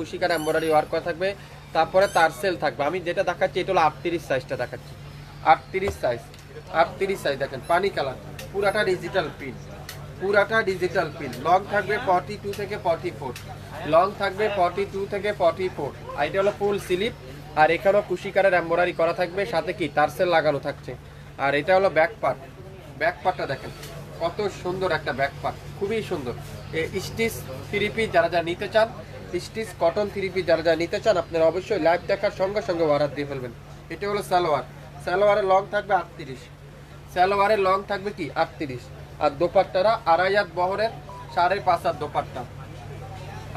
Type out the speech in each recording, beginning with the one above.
কুশিকার embroidery work করা থাকবে, তারপরে তারসেল থাকবে। আমি যেটা দেখাচ্ছি, এটা হলো আটত্রিশ সাইজটা দেখাচ্ছি। আটত্রিশ সাইজ আটত্রিশ সাইজ দেখেন, পানি কালার, পুরাটা ডিজিটাল পিন পুরাটা ডিজিটাল পিন লং থাকবে ফর্টি টু থেকে ফর্টি ফোর লং থাকবে ফর্টি টু থেকে ফর্টি ফোর আর এটা হলো ফুল স্লিপ আর এখানেও কুশিকারের এম্বরারি করা থাকবে, সাথে কি? তারসেল লাগানো থাকছে। আর এটা হলো ব্যাক পার্ট ব্যাক পার্টটা দেখেন, কত সুন্দর একটা ব্যাক পার্ট খুবই সুন্দর। স্টিচ থ্রি পিস যারা যারা নিতে চান স্টিচ কটন থ্রি পিস যারা যারা নিতে চান, আপনারা অবশ্যই লাইভ দেখার সঙ্গে সঙ্গে অর্ডার দিয়ে ফেলবেন। এটা হলো সালোয়ার। সালোয়ারের লং থাকবে আটত্রিশ। সালোয়ারের লং থাকবে কি? আটত্রিশ। আর দোপাট্টারা আড়াই হাত বহরের, সাড়ে পাঁচ হাত দোপাট্টা।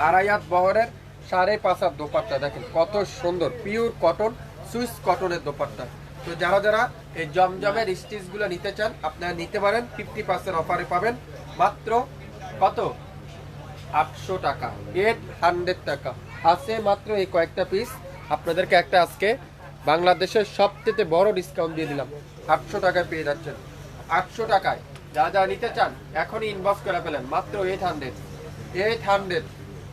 আড়াই হাত বহরের, সাড়ে পাঁচ হাত দোপাট্টা। দেখেন কত সুন্দর পিওর কটন সুইস কটনের দোপাট্টা। তো যারা যারা এই জমজমের স্টিচগুলো নিতে চান, আপনারা নিতে পারেন ফিফটি পার্সেন্ট অফারে পাবেন। মাত্র কত? আটশো টাকা। এইট হান্ড্রেড টাকা। আছে মাত্র এই কয়েকটা পিস আপনাদেরকে একটা আজকে বাংলাদেশের সবচেয়ে বড় ডিসকাউন্ট দিয়ে দিলাম। আটশো টাকায় পেয়ে যাচ্ছেন। আটশো টাকায় যা যা নিতে চান, এখনই ইনবক্স করে ফেলেন। মাত্র এইট হান্ড্রেড এইট হান্ড্রেড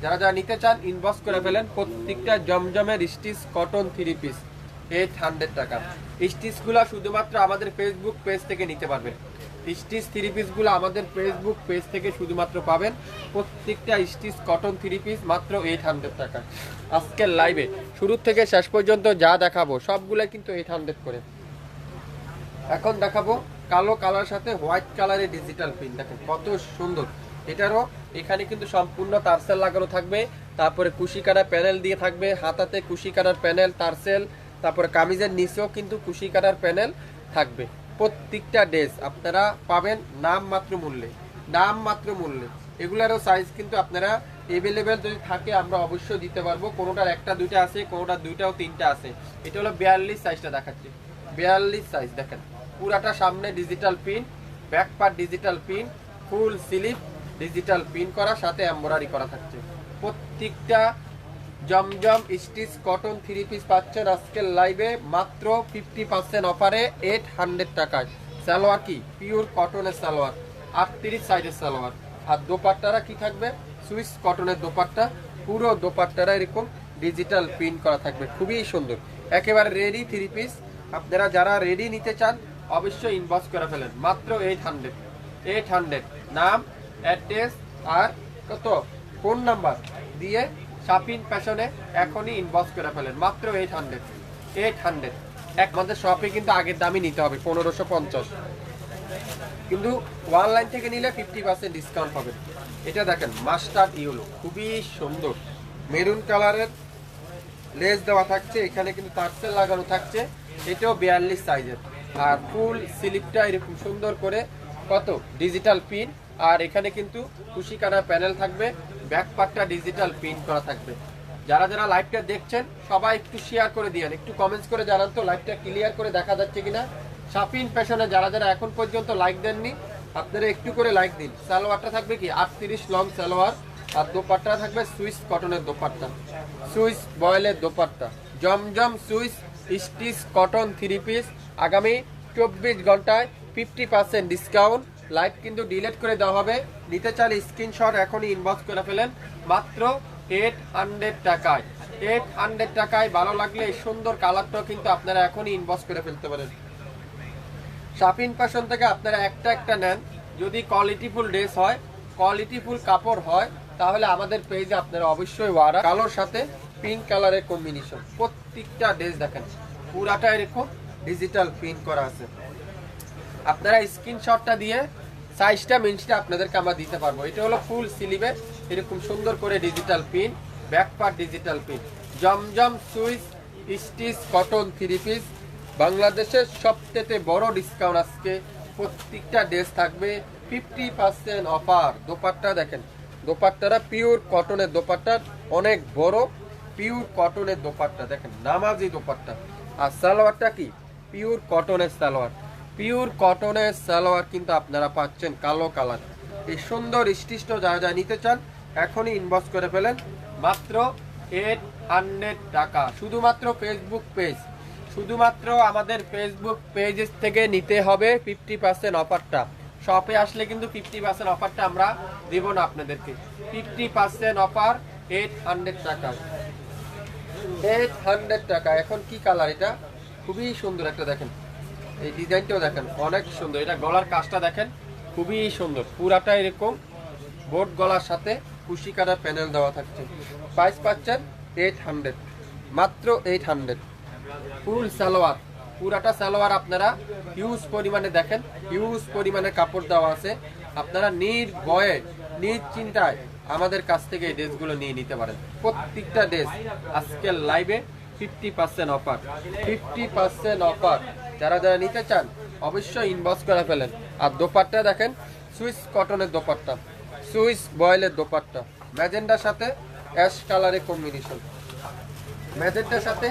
যারা যারা নিতে চান ইনবক্স করে ফেলেন। প্রত্যেকটা জমজমের stitch cotton three piece eight hundred টাকা। স্টিচগুলো শুধুমাত্র আমাদের ফেসবুক পেজ থেকে নিতে পারবেন। স্টিচ থ্রি পিসগুলো আমাদের ফেসবুক পেজ থেকে শুধুমাত্র পাবেন। প্রত্যেকটা স্টিচ কটন থ্রি পিস মাত্র এইট হান্ড্রেড টাকা। আজকের লাইভে শুরু থেকে শেষ পর্যন্ত যা দেখাবো সবগুলো কিন্তু এইট হান্ড্রেড করে। এখন দেখাবো কালো কালার সাথে হোয়াইট কালারের ডিজিটাল প্রিন্ট দেখেন কত সুন্দর। এটারও এখানে কিন্তু সম্পূর্ণ তারসেল লাগানো থাকবে। তারপরে কুশি কাটার প্যানেল দিয়ে থাকবে। হাতাতে কুশি কাটার প্যানেল তারসেল। তারপরে কামিজের নিচেও কিন্তু কুশি কাটার প্যানেল থাকবে। প্রত্যেকটা ড্রেস আপনারা পাবেন নাম মাত্র মূল্যে নাম মাত্র মূল্যে। এগুলারও সাইজ কিন্তু আপনারা এভেলেবেল যদি থাকে, আমরা অবশ্যই দিতে পারব। কোনোটার একটা, দুইটা আছে, কোনোটার দুইটাও তিনটা আছে। এটা হলো বিয়াল্লিশ সাইজটা দেখাচ্ছি। বিয়াল্লিশ সাইজ দেখেন। পুরাটা সামনে digital pin back part digital pin full sleeve digital pin করা, সাথে এমব্রয়ডারি করা থাকছে। প্রত্যেকটা Zamzam stitch cotton three piece পাচ্ছেন আজকের লাইভে মাত্র ফিফটি পার্সেন্ট অফারে এইট হান্ড্রেড টাকায়। সালোয়ার কি? পিওর কটনের সালোয়ার, আটত্রিশ সাইজের সালোয়ার। আর দোপাট্টারা কি থাকবে? সুইস কটনের দোপাট্টা, পুরো দোপাট্টারা এরকম ডিজিটাল প্রিন্ট করা থাকবে। খুবই সুন্দর। একেবারে রেডি থ্রি পিস আপনারা যারা রেডি নিতে চান, অবশ্যই ইনবক্স করে ফেলেন। মাত্র এইট হান্ড্রেড এইট হান্ড্রেড নাম অ্যাড্রেস আর কত? ফোন নাম্বার দিয়ে শাপিং প্যাশনে এখনই ইনবক্স করে ফেলেন। মাত্র এইট হান্ড্রেড এইট হান্ড্রেড একমাত্র শপে কিন্তু আগের দামই নিতে হবে, পনেরোশো পঞ্চাশ। কিন্তু অনলাইন থেকে নিলে ফিফটি পার্সেন্ট ডিসকাউন্ট পাবেন এটা দেখেন মাস্টার্ড ইউলো খুবই সুন্দর। মেরুন কালারের লেস দেওয়া থাকছে, এখানে কিন্তু তারসেল লাগানো থাকছে। এটাও বিয়াল্লিশ সাইজের আর ফুল স্লিপটা এরকম সুন্দর করে কত? ডিজিটাল পিন আর এখানে কিন্তু খুশি কানা প্যানেল থাকবে। ব্যাক পার্টটা ডিজিটাল প্রিন্ট করা থাকবে। যারা যারা লাইভটা দেখছেন, সবাই একটু শেয়ার করে দিয়েন। একটু কমেন্টস করে জানান তো লাইভটা ক্লিয়ার করে দেখা যাচ্ছে কিনা। শাপিন প্যাশনে যারা যারা এখন পর্যন্ত লাইক দেননি, আপনারা একটু করে লাইক দিন। সালোয়ারটা থাকবে কি? আটত্রিশ লং সালোয়ার। আর দোপাট্টা থাকবে সুইস কটনের dupatta. Swiss বয়েলের dupatta. Zamzam Swiss stitch cotton three piece আগামী চব্বিশ ঘন্টায় ফিফটি পার্সেন্ট ডিসকাউন্ট লাইভ কিন্তু ডিলেট করে দেওয়া হবে। নিতে চাইলে স্ক্রিনশট এখনই ইনবক্স করে ফেলেন। মাত্র এইট হান্ড্রেড টাকায়। এইট হান্ড্রেড টাকায় ভালো লাগলে এই সুন্দর কালারটাও কিন্তু আপনারা এখনই ইনবক্স করে ফেলতে পারেন। শাপিন ফ্যাশন থেকে আপনারা একটা একটা নেন। যদি কোয়ালিটিফুল ড্রেস হয় কোয়ালিটিফুল কাপড় হয়, তাহলে আমাদের পেজে আপনারা অবশ্যই ওয়ারা কালোর সাথে পিঙ্ক কালারের কম্বিনেশন প্রত্যেকটা ড্রেস দেখেন। পুরাটা এরকম ডিজিটাল প্রিন্ট করা আছে। আপনারা স্ক্রিনশটটা দিয়ে সাইজটা, মিনসটা আপনাদেরকে আমরা দিতে পারব। এটা হলো ফুল স্লিভের এরকম সুন্দর করে digital pin back part digital pin Zamzam Swiss stitch, cotton three piece বাংলাদেশের সবচেয়ে বড় ডিসকাউন্ট আজকে। প্রত্যেকটা ড্রেস থাকবে ফিফটি পার্সেন্ট অফার দোপাট্টা দেখেন দোপাট্টারা পিওর কটনের দোপাট্টা, অনেক বড় পিওর কটনের দোপাট্টা। দেখেন, নামাজি দোপাট্টা। আর সালোয়ারটা কি? পিওর কটনের সালোয়ার। পিওর কটনের সালোয়ার কিন্তু আপনারা পাচ্ছেন কালো কালার। এই সুন্দর স্টিষ্ট যারা যা নিতে চান, এখনই ইনবক্স করে ফেলেন। মাত্র এইট হান্ড্রেড টাকা। শুধুমাত্র ফেসবুক পেজ শুধুমাত্র আমাদের ফেসবুক পেজ থেকে নিতে হবে ফিফটি পার্সেন্ট অফারটা শপে আসলে কিন্তু ফিফটি পার্সেন্ট অফারটা আমরা দেব না আপনাদেরকে। Fifty percent offer eight hundred টাকা। এইট হান্ড্রেড টাকা। এখন কি কালার এটা? খুবই সুন্দর একটা দেখেন। এই ডিজাইনটাও দেখেন, অনেক সুন্দর। এটা গলার কাজটা দেখেন, খুবই সুন্দর। পুরাটা এরকম, বোর্ড গলার সাথে কুশি কাটার প্যানেল দেওয়া থাকছে। প্রাইস পাচ্ছেন এইট হান্ড্রেড মাত্র এইট হান্ড্রেড ফুল সালোয়ার, পুরাটা সালোয়ার আপনারা হিউজ পরিমাণে দেখেন হিউজ পরিমাণে কাপড় দেওয়া আছে। আপনারা নির্ভয়ে নিশ্চিন্তায় আমাদের কাছ থেকে এই ড্রেসগুলো নিয়ে নিতে পারেন। প্রত্যেকটা ড্রেস আজকের লাইভে fifty percent offer fifty percent offer যারা যারা নিতে চান, অবশ্যই ইনবক্স করে ফেলেন। আর দোপাট্টা দেখেন, সুইস কটনের দোপাট্টা, সুইস বয়েলের দোপাট্টা। ম্যাজেন্ডার সাথে অ্যাশ কালারের কম্বিনেশন ম্যাজেন্টার সাথে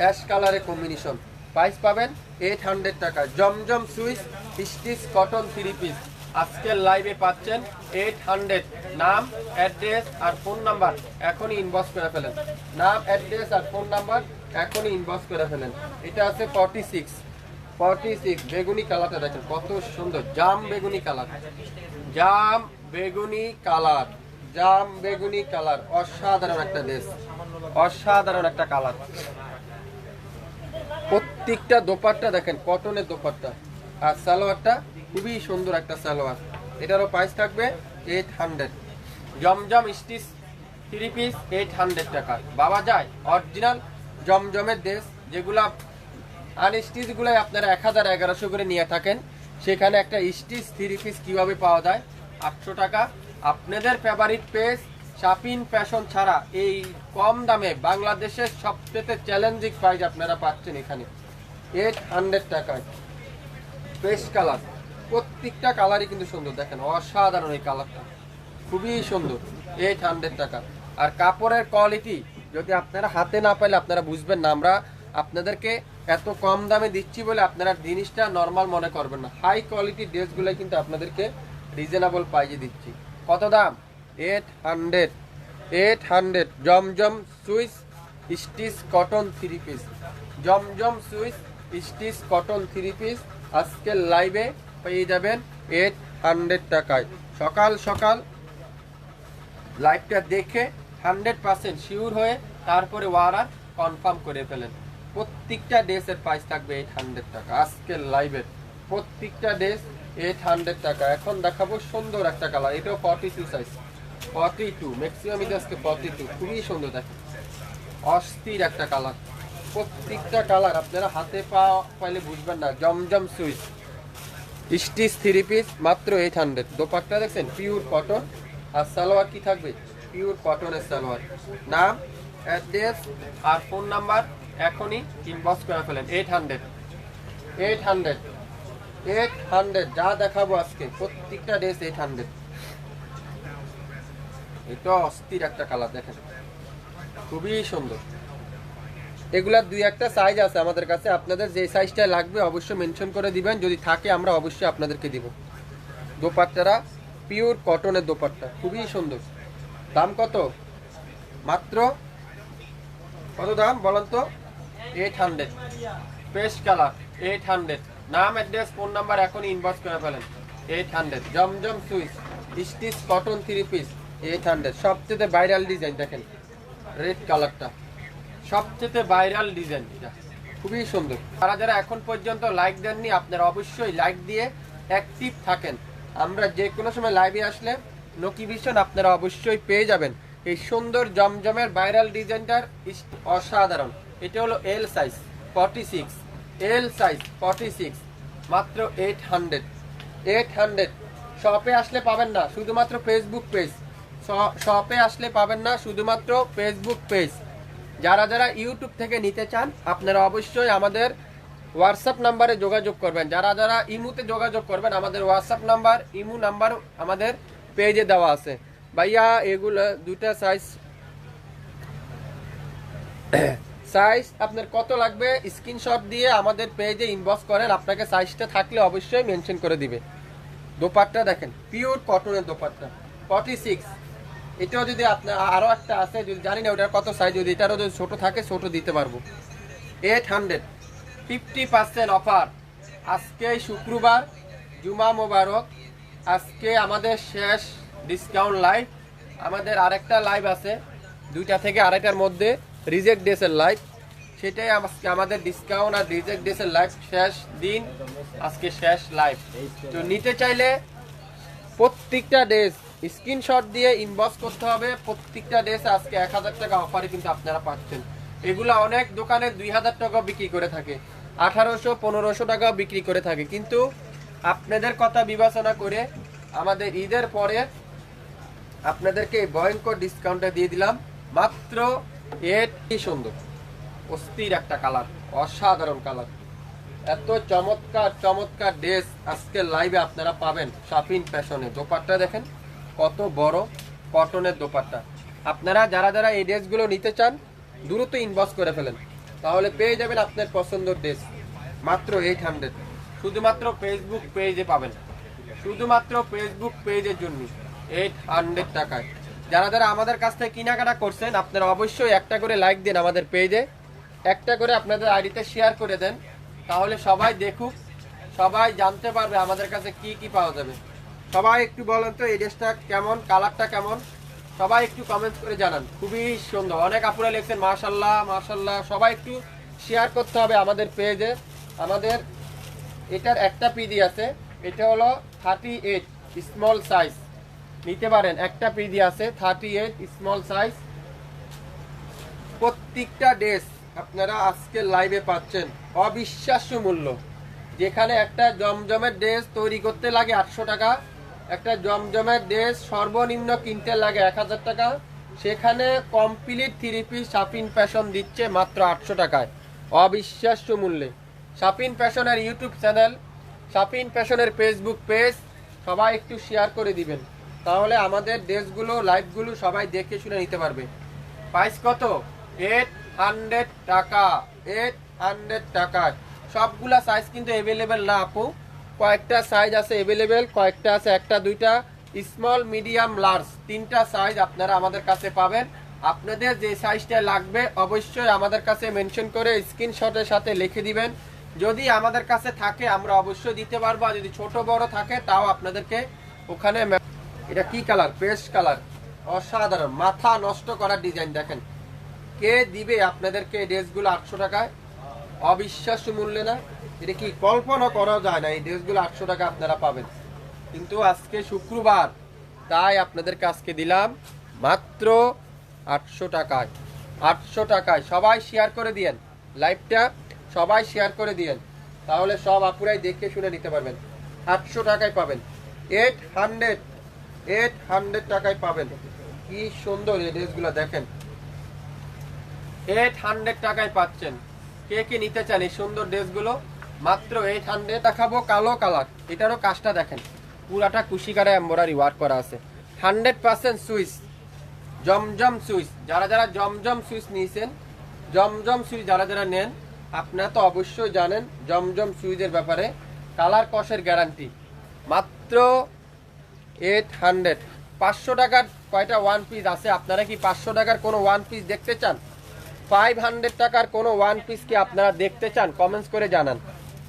অ্যাশ কালারে কম্বিনেশন প্রাইস পাবেন এইট হান্ড্রেড টাকা। Zamzam Swiss stitch cotton three piece আজকের লাইভে পাচ্ছেন এইট হান্ড্রেড নাম অ্যাড্রেস আর ফোন নাম্বার এখনই ইনবক্স করে ফেলেন। নাম অ্যাড্রেস আর ফোন নাম্বার এখনই ইনবক্স করে ফেলেন। এটা আছে ফর্টি সিক্স ফর্টি সিক্স বেগুনি কালারটা দেখেন, কত সুন্দর। জাম বেগুনি কালার। জাম বেগুনি কালার। জাম বেগুনি কালার। অসাধারণ একটা ড্রেস। অসাধারণ একটা কালার। প্রত্যেকটা দোপাট্টা দেখেন, কটনের দোপাট্টা। আর সালোয়ারটা খুবই সুন্দর একটা সালোয়ার। এটারও প্রাইস থাকবে eight hundred Zamzam stitch three piece eight hundred টাকা। বাবা যায় অরিজিনাল জমজমের ড্রেস যেগুলা আনস্টিচগুলাই আপনারা এক হাজার এগারোশো করে নিয়ে থাকেন। সেখানে একটা স্টিচ থ্রি পিস কীভাবে পাওয়া যায়? আটশো টাকা। আপনাদের ফেভারিট পেজ শাপিন ফ্যাশন ছাড়া এই কম দামে বাংলাদেশের সবচেয়ে চ্যালেঞ্জিং প্রাইস আপনারা পাচ্ছেন এখানে। এইট হান্ড্রেড টাকায়। পেস্ট কালার প্রত্যেকটা কালারই কিন্তু সুন্দর। দেখেন, অসাধারণ এই কালারটা খুবই সুন্দর। এইট হান্ড্রেড টাকা। আর কাপড়ের কোয়ালিটি যদি আপনারা হাতে না পাইলে আপনারা বুঝবেন না। আমরা আপনাদেরকে এত কম দামে দিচ্ছি বলে আপনারা জিনিসটা নর্মাল মনে করবেন না। হাই কোয়ালিটি ড্রেসগুলো কিন্তু আপনাদেরকে রিজনেবল প্রাইজে দিচ্ছি। কত দাম? Eight hundred eight hundred Zamzam Swiss stitch cotton three piece Zamzam Swiss stitch cotton three piece আজকের লাইভে পেয়ে যাবেন এইট হান্ড্রেড টাকায়। সকাল সকাল লাইভটা দেখে হান্ড্রেড পার্সেন্ট শিওর হয়ে তারপরে ওয়ারার কনফার্ম করে ফেলেন। প্রত্যেকটা ড্রেসের প্রাইস থাকবে এইট হান্ড্রেড টাকা। আজকের লাইভের প্রত্যেকটা ড্রেস এইট হান্ড্রেড টাকা। এখন দেখাবো সুন্দর একটা কালার এটাও forty two size forty two maximum এটা আজকে ফর্টি টু খুবই সুন্দর দেখেন অস্থির একটা কালার প্রত্যেকটা কালার আপনারা হাতে পা পাইলে বুঝবেন না। Zamzam Swiss stitch three piece মাত্র এইট হান্ড্রেড দোপাট্টা দেখছেন? পিওর কটন আর সালোয়ার কি থাকবে? পিওর কটনের সালোয়ার। নাম অ্যাড্রেস আর ফোন নাম্বার এখনই ইনবক্স করে ফেলেন। Eight hundred eight hundred eight hundred যা দেখাবো আজকে, প্রত্যেকটা ড্রেস এইট হান্ড্রেড এটা অস্থির একটা কালার দেখেন। খুবই সুন্দর। এগুলার দুই একটা সাইজ আছে আমাদের কাছে। আপনাদের যে সাইজটা লাগবে অবশ্যই মেনশন করে দিবেন। যদি থাকে, আমরা অবশ্যই আপনাদেরকে দিব। দোপাট্টারা পিওর কটনের দোপাট্টা। খুবই সুন্দর। দাম কত? মাত্র? কত দাম বলেন তো? Eight hundred paste colour eight hundred নাম অ্যাড্রেস ফোন নাম্বার এখন ইনবক্স করে ফেলেন। Eight hundred Zamzam Swiss stitch cotton three piece eight hundred সবচেয়ে ভাইরাল ডিজাইন দেখেন রেড কালারটা সবচেয়ে ভাইরাল ডিজাইন এটা। খুবই সুন্দর। তারা যারা এখন পর্যন্ত লাইক দেননি, আপনারা অবশ্যই লাইক দিয়ে অ্যাক্টিভ থাকেন। আমরা যে কোনো সময় লাইভে আসলে নোটিফিকেশন আপনারা অবশ্যই পেয়ে যাবেন। এই সুন্দর জমজমের ভাইরাল ডিজাইনটার অসাধারণ। এটা হলো L size forty six L size forty six মাত্র এইট হান্ড্রেড এইট হান্ড্রেড শপে আসলে পাবেন না, শুধুমাত্র ফেসবুক পেজ শপে আসলে পাবেন না, শুধুমাত্র ফেসবুক পেজ যারা যারা ইউটিউব থেকে নিতে চান, আপনারা অবশ্যই আমাদের হোয়াটসঅ্যাপ নাম্বারে যোগাযোগ করবেন। যারা যারা ইমুতে যোগাযোগ করবেন, আমাদের হোয়াটসঅ্যাপ নাম্বার ইমু নাম্বার আমাদের পেজে দেওয়া আছে। ভাইয়া, এগুলো দুটা সাইজ সাইজ আপনার কত লাগবে? স্ক্রিনশট দিয়ে আমাদের পেজে ইনবক্স করেন। আপনাকে সাইজটা থাকলে অবশ্যই মেনশন করে দিবে। দোপাট্টা দেখেন পিওর কটনের দোপাট্টা। ফর্টি সিক্স এটাও যদি আপনার আরও একটা আছে, যদি জানি না ওটার কত সাইজ যদি এটারও যদি ছোটো থাকে, ছোটো দিতে পারব। Eight hundred fifty percent offer আজকে শুক্রবার, জুমা মোবারক। আজকে আমাদের শেষ ডিসকাউন্ট লাইভ আমাদের আরেকটা লাইভ আছে, দুইটা থেকে আড়াইটার মধ্যে। রিজেক্ট ডেসের লাইভ সেটাই আজকে আমাদের ডিসকাউন্ট আর রিজেক্ট ডেসের লাইভ শেষ দিন, আজকে শেষ লাইভ তো নিতে চাইলে প্রত্যেকটা ড্রেস স্ক্রিনশট দিয়ে ইনবক্স করতে হবে। প্রত্যেকটা ড্রেস আজকে এক হাজার টাকা অফারে কিন্তু আপনারা পাচ্ছেন। এগুলো অনেক দোকানে দুই হাজার টাকা বিক্রি করে থাকে। আঠারোশো, পনেরোশো টাকা বিক্রি করে থাকে। কিন্তু আপনাদের কথা বিবেচনা করে আমাদের ঈদের পরে আপনাদেরকে ভয়ঙ্কর ডিসকাউন্টটা দিয়ে দিলাম। মাত্র কি সুন্দর। অস্থির একটা কালার অসাধারণ কালার এত চমৎকার চমৎকার ড্রেস আজকে লাইভে আপনারা পাবেন শাপিন ফ্যাশনে দোপাট্টা দেখেন, কত বড় কটনের দোপাট্টা। আপনারা যারা যারা এই ড্রেসগুলো নিতে চান, দ্রুত ইনবক্স করে ফেলেন। তাহলে পেয়ে যাবেন আপনার পছন্দের ড্রেস মাত্র এইট হান্ড্রেড শুধুমাত্র ফেসবুক পেজে পাবেন। শুধুমাত্র ফেসবুক পেজের জন্য এইট হান্ড্রেড টাকায়। যারা যারা আমাদের কাছ থেকে কেনাকাটা করছেন, আপনারা অবশ্যই একটা করে লাইক দিন আমাদের পেজে একটা করে আপনাদের আইডিতে শেয়ার করে দেন। তাহলে সবাই দেখুক, সবাই জানতে পারবে আমাদের কাছে কি কি পাওয়া যাবে। সবাই একটু বলেন তো, এই ড্রেসটা কেমন কালারটা কেমন? সবাই একটু কমেন্ট করে জানান। খুবই সুন্দর। অনেক আপুরা লিখছেন মাশাল্লাহ মাশাল্লাহ সবাই একটু শেয়ার করতে হবে আমাদের পেজে আমাদের, এটার একটা পিডি আছে। এটা হলো থার্টি এইট স্মল সাইজ নিতে পারেন। একটা পিডি আছে থার্টি এইট স্মল সাইজ প্রত্যেকটা ড্রেস আপনারা আজকে লাইভে পাচ্ছেন। অবিশ্বাস্য মূল্য। যেখানে একটা জমজমের ড্রেস তৈরি করতে লাগে আটশো টাকা, একটা জমজমের ড্রেস সর্বনিম্ন কিনতে লাগে এক হাজার টাকা। সেখানে কমপ্লিট থ্রি পিস শাপিন ফ্যাশন দিচ্ছে মাত্র আটশো টাকায়। অবিশ্বাস্য মূল্যে। শাপিন ফ্যাশনের ইউটিউব চ্যানেল শাপিন ফ্যাশনের ফেসবুক পেজ সবাই একটু শেয়ার করে দিবেন। তাহলে আমাদের ড্রেসগুলো লাইভগুলো সবাই দেখে শুনে নিতে পারবে। প্রাইস কত? এইট হান্ড্রেড টাকা। এইট হান্ড্রেড টাকা। সবগুলা সাইজ কিন্তু অ্যাভেলেবেল না, আপু। কয়েকটা সাইজ আছে অ্যাভেলেবেল কয়েকটা আছে একটা, দুইটা। স্মল মিডিয়াম লার্জ তিনটা সাইজ আপনারা আমাদের কাছে পাবেন। আপনাদের যে সাইজটা লাগবে, অবশ্যই আমাদের কাছে মেনশন করে স্ক্রিনশটের সাথে লিখে দিবেন। যদি আমাদের কাছে থাকে, আমরা অবশ্যই দিতে পারব। আর যদি ছোট, বড় থাকে, তাও আপনাদেরকে ওখানে এটা কি কালার? Paste colour. অসাধারণ। মাথা নষ্ট করার ডিজাইন দেখেন। কে দিবে আপনাদেরকে ড্রেসগুলো আটশো টাকায়? অবিশ্বাস্য মূল্যে না? এটা কি কল্পনা করা যায় না? এই ড্রেসগুলো আটশো টাকা আপনারা পাবেন। কিন্তু আজকে শুক্রবার, তাই আপনাদেরকে আজকে দিলাম মাত্র আটশো টাকায়। আটশো টাকায়। সবাই শেয়ার করে দিয়েন। লাইভটা সবাই শেয়ার করে দিয়েন। তাহলে সব আপুরাই দেখে শুনে নিতে পারবেন। আটশো টাকায় পাবেন। এইট হান্ড্রেড এইট হান্ড্রেড টাকায় পাবেন। কি সুন্দর এই ড্রেসগুলো দেখেন। এইট হান্ড্রেড টাকায় পাচ্ছেন। কে কে নিতে চান এই সুন্দর ড্রেসগুলো? মাত্র এইট হান্ড্রেড দেখাবো কালো কালার। এটারও কাজটা দেখেন। পুরাটা কুশিকারে এম্বরারি ওয়ার্ক করা আছে। Hundred percent Swiss Zamzam Swiss যারা যারা জমজম সুইচ নিয়েছেন, জমজম সুইচ যারা যারা নেন, আপনারা তো অবশ্যই জানেন জমজম সুইচের ব্যাপারে কালার কষের গ্যারান্টি মাত্র এইট হান্ড্রেড পাঁচশো টাকার কয়টা ওয়ান পিস আছে? আপনারা কি পাঁচশো টাকার কোনো ওয়ান পিস দেখতে চান? ফাইভ হান্ড্রেড টাকার কোনো ওয়ান পিস কি আপনারা দেখতে চান? কমেন্টস করে জানান।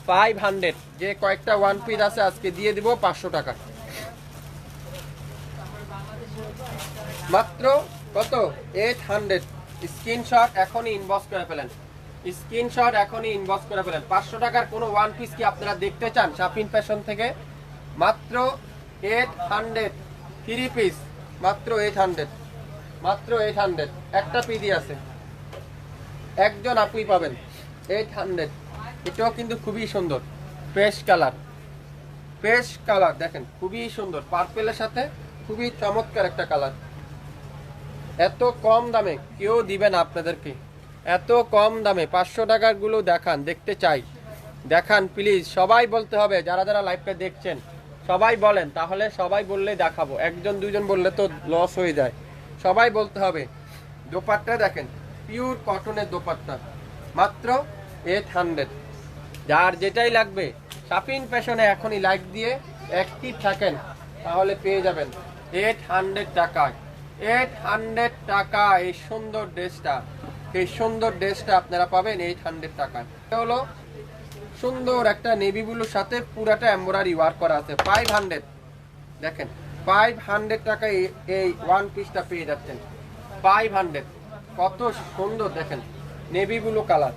ফাইভ হান্ড্রেড যে কয়েকটা ওয়ান পিস আছে, আজকে দিয়ে দিব পাঁচশো টাকা। মাত্র কত? এইট হান্ড্রেড স্ক্রিনশট এখনই ইনবক্স করে ফেলেন। স্ক্রিনশট এখনই ইনবক্স করে ফেলেন। পাঁচশো টাকার কোনো ওয়ান পিস কি আপনারা দেখতে চান? শাপিন ফ্যাশন থেকে। মাত্র এইট হান্ড্রেড থ্রি পিস মাত্র এইট হান্ড্রেড মাত্র এইট হান্ড্রেড একটা পিডি আছে। একজন আপুই পাবেন এইট হান্ড্রেড এটাও কিন্তু খুবই সুন্দর ফ্রেশ কালার ফ্রেশ কালার দেখেন, খুবই সুন্দর পার্পেলের সাথে খুবই চমৎকার একটা কালার এত কম দামে কেউ দিবে না আপনাদেরকে। এত কম দামে পাঁচশো টাকারগুলো দেখান, দেখতে চাই। দেখান প্লিজ সবাই বলতে হবে, যারা যারা লাইভটা দেখছেন। সবাই বলেন, তাহলে সবাই বললে দেখাবো। একজন, দুজন বললে তো লস হয়ে যায়। সবাই বলতে হবে, দোপাট্টা দেখেন পিওর কটনের দোপাট্টা, মাত্র এইট হান্ড্রেড যার যেটাই লাগবে শাপিন ফ্যাশনে এখনই লাইক দিয়ে অ্যাক্টিভ থাকেন, তাহলে পেয়ে যাবেন এইট হান্ড্রেড টাকায়। এইট হান্ড্রেড টাকা, এই সুন্দর ড্রেসটা, এই সুন্দর ড্রেসটা আপনারা পাবেন এইট হান্ড্রেড টাকায়। হলো সুন্দর একটা নেভি ব্লুর সাথে পুরাটা এমব্রয়ডারি ওয়ার্ক করা আছে। ফাইভ হান্ড্রেড দেখেন ফাইভ হান্ড্রেড টাকায় এই- ওয়ান পিসটা পেয়ে যাচ্ছেন। ফাইভ হান্ড্রেড কত সুন্দর, দেখেন, navy blue colour.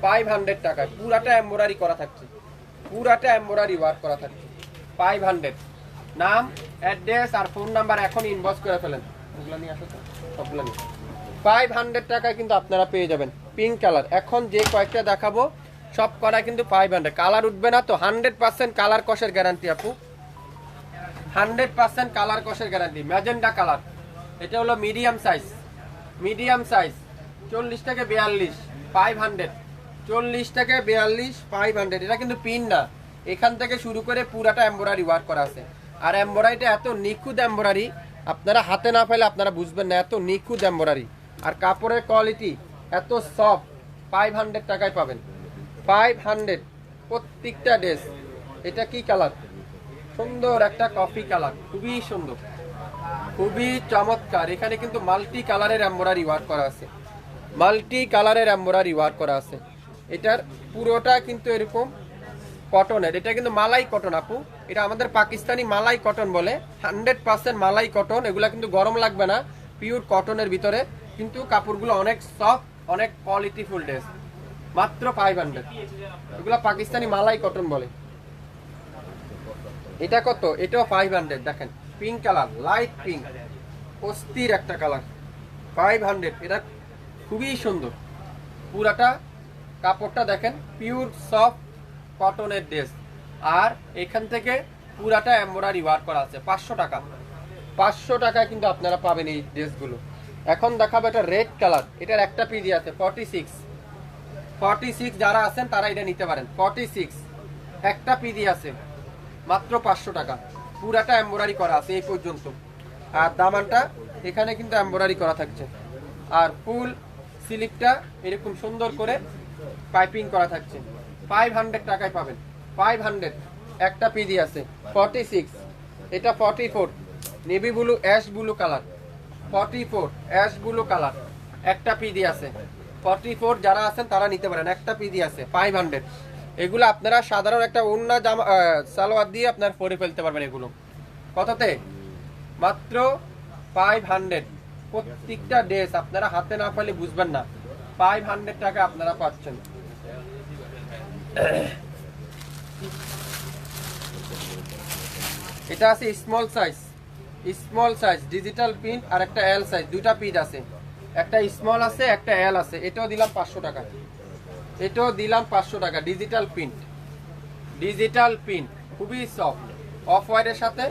Five hundred টাকায় পুরাটা এম্বোরারি করা থাকছে। পুরাটা এম্বোরারি ওয়ার্ক করা থাকছে। ফাইভ হান্ড্রেড নাম, অ্যাড্রেস আর ফোন নাম্বার এখন ইনবক্স করে ফেলেন। ওগুলো নিয়ে আসো সবগুলো নিয়ে। ফাইভ হান্ড্রেড টাকায় কিন্তু আপনারা পেয়ে যাবেন। পিঙ্ক কালার এখন যে কয়েকটা দেখাবো সব করা কিন্তু ফাইভ হান্ড্রেড কালার উঠবে না তো। হান্ড্রেড পার্সেন্ট কালার কষের গ্যারান্টি আপু। হান্ড্রেড পার্সেন্ট কালার কষের গ্যারান্টি ম্যাজেন্ডা কালার। এটা হলো মিডিয়াম সাইজ মিডিয়াম সাইজ চল্লিশ থেকে বিয়াল্লিশ। ফাইভ হান্ড্রেড চল্লিশ থেকে বিয়াল্লিশ ফাইভ হান্ড্রেড এটা কিন্তু পিন না। এখান থেকে শুরু করে পুরাটা এম্বোরারি ওয়ার্ক করা আছে। আর এম্বোরারিটা এত নিখুঁত এম্বোরারি আপনারা হাতে না পাইলে আপনারা বুঝবেন না, এত নিখুঁত এম্বোরারি আর কাপড়ের কোয়ালিটি এত সফট ফাইভ হান্ড্রেড টাকায় পাবেন। ফাইভ হান্ড্রেড প্রত্যেকটা ড্রেস এটা কি কালার সুন্দর একটা কফি কালার খুবই সুন্দর। খুবই চমৎকার। এখানে কিন্তু মাল্টি কালারের এম্বোরারি ওয়ার্ক করা আছে। মাল্টি কালারের এম্বোরারি ওয়ার্ক করা আছে। এটার পুরোটা কিন্তু এরকম কটনের এটা কিন্তু মালাই কটন আপু। এটা আমাদের পাকিস্তানি মালাই কটন বলে। হান্ড্রেড পার্সেন্ট মালাই কটন এগুলা কিন্তু গরম লাগবে না। পিওর কটনের ভিতরে। কিন্তু কাপড়গুলো অনেক সফট অনেক কোয়ালিটিফুল ড্রেস মাত্র ফাইভ হান্ড্রেড এগুলা পাকিস্তানি মালাই কটন বলে। এটা কত? এটাও ফাইভ হান্ড্রেড দেখেন। পিঙ্ক কালার লাইট পিঙ্ক অস্থির একটা কালার ফাইভ হান্ড্রেড এটা খুবই সুন্দর। পুরাটা কাপড়টা দেখেন পিওর সফট কটনের ড্রেস আর এখান থেকে পুরাটা এম্বোরারি ওয়ার্ক করা আছে, পাঁচশো টাকা। পাঁচশো টাকায় কিন্তু আপনারা পাবেন এই ড্রেসগুলো এখন দেখাবো এটা রেড কালার এটার একটা পিজি আছে ফর্টি সিক্স ফর্টি সিক্স যারা আছেন, তারা এটা নিতে পারেন। ফর্টি সিক্স একটা পিজি আছে, মাত্র পাঁচশো টাকা। পুরাটা এম্বোরারি করা আছে এই পর্যন্ত। আর দামানটা, এখানে কিন্তু এম্বোরারি করা থাকছে। আর ফুল স্লিপটা এরকম সুন্দর করে পাইপিং করা থাকছে। ফাইভ হান্ড্রেড টাকায় পাবেন। ফাইভ হান্ড্রেড একটা পিজি আছে ফর্টি সিক্স এটা forty four navy blue ash blue colour forty four ash blue colour একটা পিজি আছে। ফর্টি ফোর যারা আছেন তারা নিতে পারেন। একটা পিজি আছে ফাইভ হান্ড্রেড এগুলো আপনারা সাধারণ একটা অন্য জামা সালোয়ার দিয়ে আপনার পরে ফেলতে পারবেন এগুলো। কততে? মাত্র ফাইভ হান্ড্রেড প্রত্যেকটা ড্রেস আপনারা হাতে না পেলে বুঝবেন না। ফাইভ হান্ড্রেড টাকা আপনারা পাচ্ছেন। এটা আছে small size small size digital print আর একটা এল সাইজ দুইটা পিস আছে। একটা স্মল আছে, একটা এল আছে। এটাও দিলাম পাঁচশো টাকা। এটাও দিলাম পাঁচশো টাকা। ডিজিটাল প্রিন্ট ডিজিটাল প্রিন্ট খুবই সফট অফ হোয়াইটের সাথে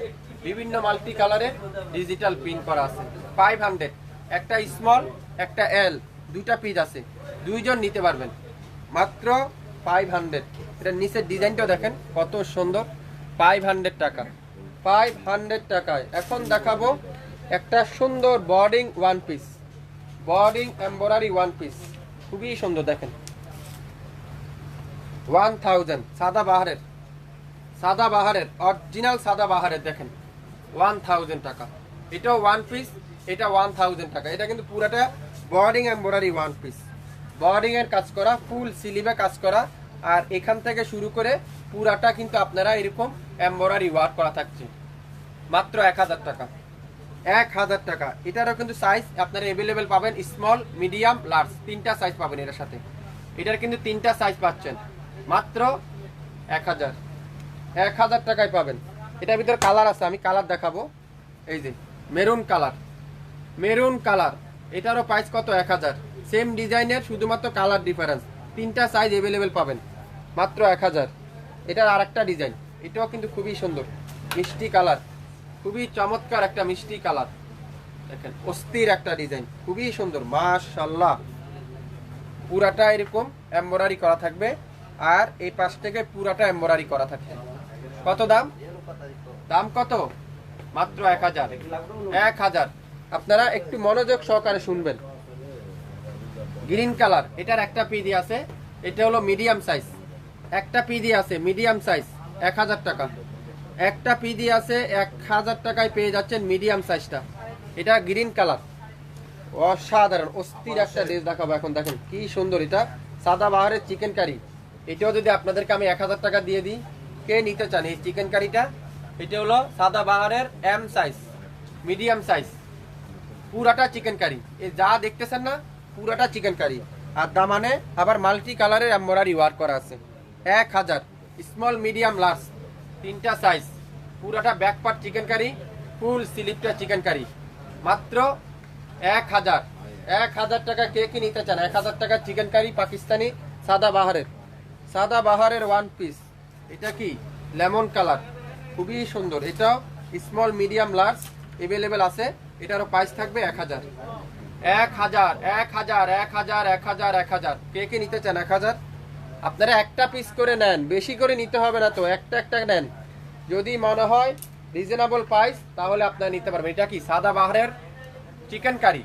বিভিন্ন মাল্টি কালারের ডিজিটাল প্রিন্ট করা আছে। ফাইভ হান্ড্রেড একটা স্মল একটা এল দুইটা পিস আছে। দুইজন নিতে পারবেন। মাত্র ফাইভ হান্ড্রেড এটার নিচের ডিজাইনটাও দেখেন, কত সুন্দর। ফাইভ হান্ড্রেড টাকা। ফাইভ হান্ড্রেড টাকায়। এখন দেখাবো একটা সুন্দর বর্ডিং ওয়ান পিস বর্ডিং এম্বরারি ওয়ান পিস খুবই সুন্দর, দেখেন। ওয়ান থাউজেন্ড সাদা বাহারের। সাদা বাহারের অরিজিনাল সাদা বাহারের, দেখেন। ওয়ান থাউজেন্ড টাকা। এটাও ওয়ান পিস এটা ওয়ান থাউজেন্ড টাকা। এটা কিন্তু পুরাটা বর্ডিং এম্বরারি ওয়ান পিস বর্ডিং কাজ করা ফুল সিলিভে কাজ করা। আর এখান থেকে শুরু করে পুরাটা কিন্তু আপনারা এরকম এম্বরারি ওয়ার্ক করা থাকছে। মাত্র এক হাজার টাকা। এক হাজার টাকা। এটারও কিন্তু সাইজ আপনারা অ্যাভেলেবেল পাবেন স্মল মিডিয়াম লার্জ তিনটা সাইজ পাবেন এটার সাথে। এটার কিন্তু তিনটা সাইজ পাচ্ছেন। মাত্র এক হাজার। এক হাজার টাকায় পাবেন। এটার ভিতরে কালার আছে, আমি কালার দেখাবো। এই যে মেরুন কালার মেরুন কালার এটারও প্রাইস কত? এক হাজার। সেম ডিজাইনের, শুধুমাত্র কালার ডিফারেন্স তিনটা সাইজ অ্যাভেলেবেল পাবেন। মাত্র এক হাজার। এটার আর ডিজাইন এটাও কিন্তু খুবই সুন্দর। মিষ্টি কালার খুবই চমৎকার একটা মিষ্টি কালার। দেখেন, অস্থির একটা ডিজাইন, খুবই সুন্দর মাশাল্লাহ পুরাটা এরকম এম্বরারি করা থাকবে, আর এই পাশ থেকে পুরাটা এম্বরারি করা থাকবে কত দাম? দাম কত? মাত্র এক হাজার। এক হাজার। আপনারা একটু মনোযোগ সহকারে শুনবেন। গ্রিন কালার, এটার একটা পিডি আছে, এটা হলো মিডিয়াম সাইজ। একটা পিডি আছে, মিডিয়াম সাইজ, এক হাজার টাকা। একটা পিডি আছে, এক হাজার টাকায় পেয়ে যাচ্ছেন মিডিয়াম সাইজটা। এটা গ্রিন কালার। অসাধারণ, অস্থির একটা ড্রেস দেখাবো এখন, দেখেন কি সুন্দর এটা। সাদা বাহারের চিকেন কারি। এটাও যদি আপনাদেরকে আমি এক হাজার টাকা দিয়ে দিই, কে নিতে চান এই চিকেন কারিটা? এটা হলো সাদা বাহারের এম সাইজ মিডিয়াম সাইজ পুরাটা চিকেন কারি। এই যা দেখতেছেন না, পুরাটা চিকেন কারি। আর দামানে আবার মাল্টি কালারের এমব্রয়ডারি ওয়ার্ক করা আছে। এক হাজার স্মল মিডিয়াম লার্জ তিনটা সাইজ পুরাটা back part chikankari full স্লিপটা চিকেন কারি মাত্র এক হাজার। এক হাজার টাকা কে কি নিতে চান? এক হাজার টাকা চিকেন কারি পাকিস্তানি সাদা বাহারের। সাদা বাহারের ওয়ান পিস এটা কি? Lemon colour. খুবই সুন্দর। এটাও স্মল মিডিয়াম লার্জ এভেলেবেল আছে। এটারও প্রাইস থাকবে এক হাজার। এক হাজার এক হাজার এক হাজার এক হাজার এক হাজার। কে কে নিতে চান? এক হাজার। আপনারা একটা পিস করে নেন, বেশি করে নিতে হবে না তো, একটা একটা নেন। যদি মনে হয় রিজনেবল প্রাইস তাহলে আপনারা নিতে পারবেন। এটা কি, সাদা বাহারের চিকেন কারি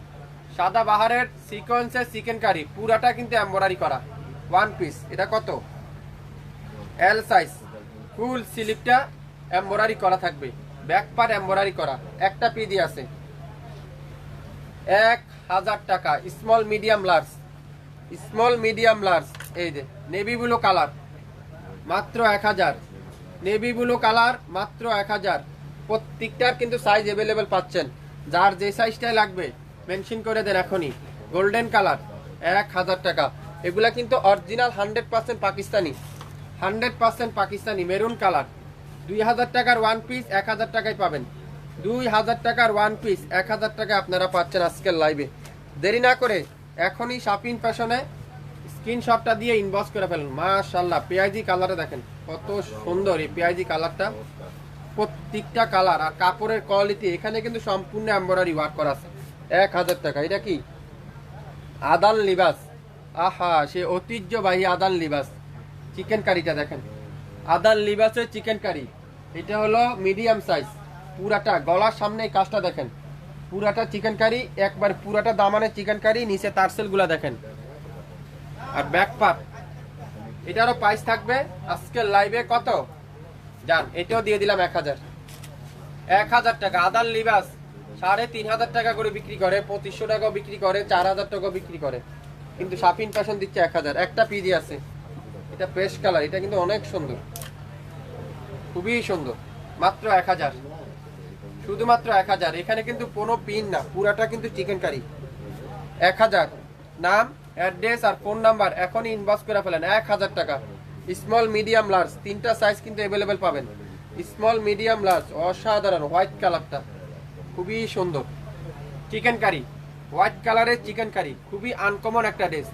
সাদা বাহারের সিকোয়েন্সের চিকেন কারি পুরাটা কিন্তু এম্বরারি করা। ওয়ান পিস এটা কত? এল সাইজ ফুল স্লিপটা এম্বরারি করা থাকবে। ব্যাক পার্ট এম্বরারি করা, একটা পিডি আছে। এক হাজার টাকা small medium large small medium large এই যে নেভি ব্লু কালার মাত্র এক হাজার। নেভি ব্লু কালার মাত্র এক হাজার। প্রত্যেকটার কিন্তু সাইজ অ্যাভেলেবেল পাচ্ছেন। যার যে সাইজটাই লাগবে মেনশন করে দেন এখনই। গোল্ডেন কালার এক হাজার টাকা। এগুলা কিন্তু original hundred percent Pakistani. Hundred percent Pakistani maroon colour দুই হাজার টাকার ওয়ান পিস এক হাজার টাকায় পাবেন। দুই হাজার টাকার ওয়ান পিস এক হাজার টাকা আপনারা পাচ্ছেন আজকের লাইভে দেরি না করে এখনই শাপিং ফ্যাশনে স্ক্রিনশটটা দিয়ে ইনবক্স করে ফেলুন। মাশাল্লাহ পেঁয়াজি কালারে দেখেন, কত সুন্দর এই পেঁয়াজি কালারটা প্রত্যেকটা কালার আর কাপড়ের কোয়ালিটি এখানে কিন্তু সম্পূর্ণ এমব্রয়ডারি ওয়ার্ক করা আছে। এক হাজার টাকা, এটা কি? আদান লিবাস। আহা, সে ঐতিহ্যবাহী আদান লিবাস। চিকেন কারিটা দেখেন। আদান লিবাসের চিকেন কারি এটা হলো মিডিয়াম সাইজ পুরাটা গলার সামনে এই কাজটা দেখেন। পুরাটা চিকেন কারি একবার পুরাটা দামানের চিকেন কারি নিচে তারসেলগুলা দেখেন। আর ব্যাক পার্ট এটারও প্রাইস থাকবে আজকের লাইভে কত? যান, এটাও দিয়ে দিলাম এক হাজার। এক হাজার টাকা, আদার লিবাস, সাড়ে তিন হাজার টাকা করে বিক্রি করে, পঁচিশশো টাকাও বিক্রি করে, চার হাজার টাকাও বিক্রি করে। কিন্তু শাপিন ফ্যাশন দিচ্ছে এক হাজার। একটা পিজি আছে। এটা পেস্ট কালার এটা কিন্তু অনেক সুন্দর। খুবই সুন্দর। মাত্র এক হাজার। শুধুমাত্র এক হাজার। এখানে কিন্তু কোনো পিন না, পুরাটা কিন্তু চিকেন কারি এক হাজার। নাম অ্যাড্রেস আর ফোন নাম্বার এখনই ইনবক্স করে ফেলেন। এক হাজার টাকা। স্মল মিডিয়াম লার্জ তিনটা সাইজ কিন্তু অ্যাভেলেবেল পাবেন। স্মল মিডিয়াম লার্জ অসাধারণ হোয়াইট কালারটা খুবই সুন্দর। চিকেন কারি হোয়াইট কালারের চিকেন কারি খুবই আনকমন একটা ড্রেস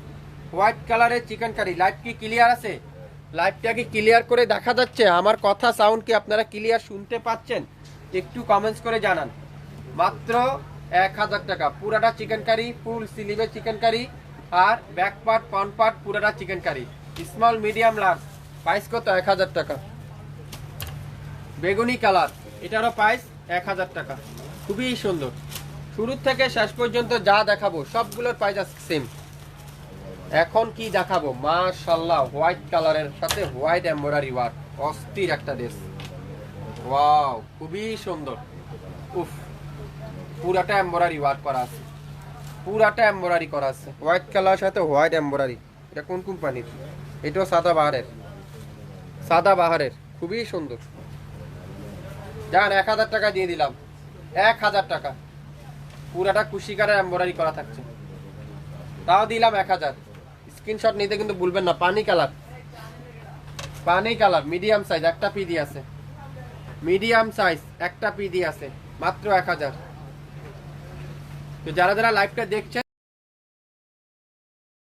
হোয়াইট কালারের চিকেন কারি লাইট কি ক্লিয়ার আছে? লাইভটা কি ক্লিয়ার করে দেখা যাচ্ছে? আমার কথা সাউন্ড কি আপনারা ক্লিয়ার শুনতে পাচ্ছেন? একটু কমেন্টস করে জানান। মাত্র এক হাজার টাকা। পুরাটা চিকেন কারি ফুল সিলিভের চিকেন কারি আর ব্যাক পার্ট ফ্রন্ট পার্ট পুরাটা chikankari small medium large price কত? এক হাজার টাকা। বেগুনি কালার এটারও প্রাইস এক হাজার টাকা। খুবই সুন্দর। শুরু থেকে শেষ পর্যন্ত যা দেখাবো, সবগুলোর প্রাইস সেম এখন কি দেখাবো? মাশাল্লাহ হোয়াইট কালারের সাথে হোয়াইট এমব্রয়ডারি ওয়ার্ক অস্থির একটা ড্রেস ওয়াও খুবই সুন্দর। উফ, পুরাটা এমব্রয়ডারি ওয়ার্ক করা আছে। পুরাটা এমব্রয়ডারি করা আছে। হোয়াইট কালার সাথে হোয়াইট এমব্রয়ডারি এটা কোন কোম্পানির এটাও সাদা বাহারের। সাদা বাহারের, খুবই সুন্দর। যান এক হাজার টাকা দিয়ে দিলাম। এক হাজার টাকা। পুরাটা কুশিকারের এমব্রয়ডারি করা থাকছে। তাও দিলাম এক হাজার। স্ক্রিনশট নিতে কিন্তু ভুলবেন না, পানি কালার। পানি কালার মিডিয়াম সাইজ একটা পিডি আছে। মিডিয়াম সাইজ একটা পিডি আছে মাত্র এক হাজার। তো যারা যারা লাইভটা দেখছেন